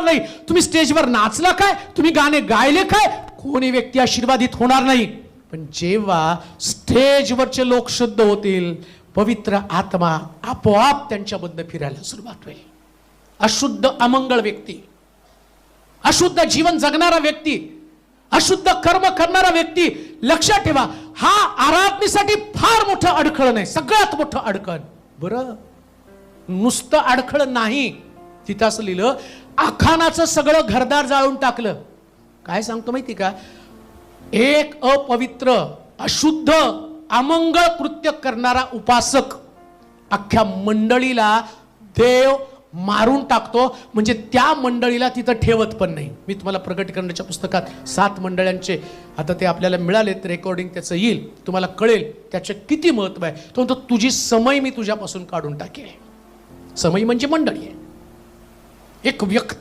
मिळणार नाही. तुम्ही स्टेजवर नाचला काय? तुम्ही गाणे गायले काय? कोणी व्यक्ती आशीर्वादित होणार नाही. पण जेव्हा स्टेजवरचे लोक शुद्ध होतील पवित्र आत्मा आपोआप त्यांच्याबद्दल फिरायला सुरुवात होईल. अशुद्ध अमंगळ व्यक्ती अशुद्ध जीवन जगणारा व्यक्ती अशुद्ध कर्म करणारा व्यक्ती लक्षात ठेवा हा आराधनेसाठी फार मोठं अडखळ नाही. सगळ्यात मोठं अडखळ. बरं? नुसतं अडखळ नाही. तिथं असं लिहिलं आखानाचं सगळं घरदार जाळून टाकलं. काय सांगतो माहिती का? एक अपवित्र अशुद्ध अमंगळ कृत्य करणारा उपासक अख्ख्या मंडळीला देव मारून टाकतो. म्हणजे त्या मंडळीला तिथं ठेवत पण नाही. मी तुम्हाला प्रगटीकरणाच्या पुस्तकात सात मंडळांचे आता ते आपल्याला मिळालेत रेकॉर्डिंग त्याचं येईल तुम्हाला कळेल त्याचं किती महत्त्व आहे. तो म्हणतो तुझी समय मी तुझ्यापासून काढून टाकेल समय म्हणजे मंडळी आहे. एक व्यक्ती